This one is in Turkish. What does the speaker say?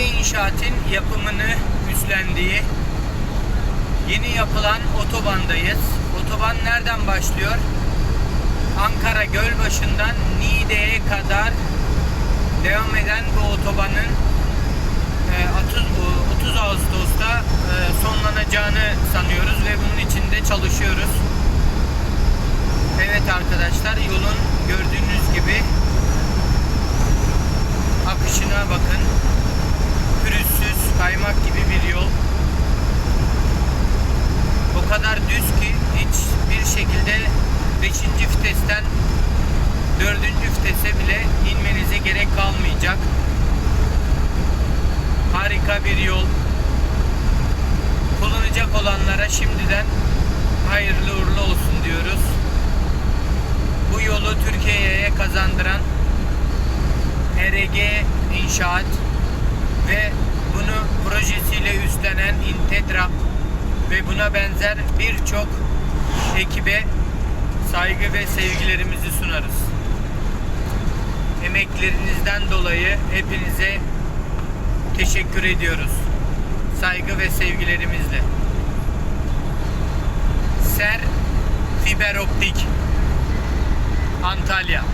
İnşaat'ın yapımını üstlendiği yeni yapılan otobandayız. Otoban nereden başlıyor? Ankara Gölbaşı'ndan Niğde'ye kadar devam eden bu otobanın e, 30, 30 Ağustos'ta e, sonlanacağını sanıyoruz ve bunun için de çalışıyoruz. Evet arkadaşlar yolun gördüğünüz gibi akışına bakın. Kaymak gibi bir yol. O kadar düz ki hiçbir şekilde 5. vitesten 4. vitese bile inmenize gerek kalmayacak. Harika bir yol. Kullanacak olanlara şimdiden hayırlı uğurlu olsun diyoruz. Bu yolu Türkiye'ye kazandıran HRG İnşaat ve bunu projesiyle üstlenen Intetra ve buna benzer birçok ekibe saygı ve sevgilerimizi sunarız. Emeklerinizden dolayı hepinize teşekkür ediyoruz. Saygı ve sevgilerimizle. Ser Fiber Optik Antalya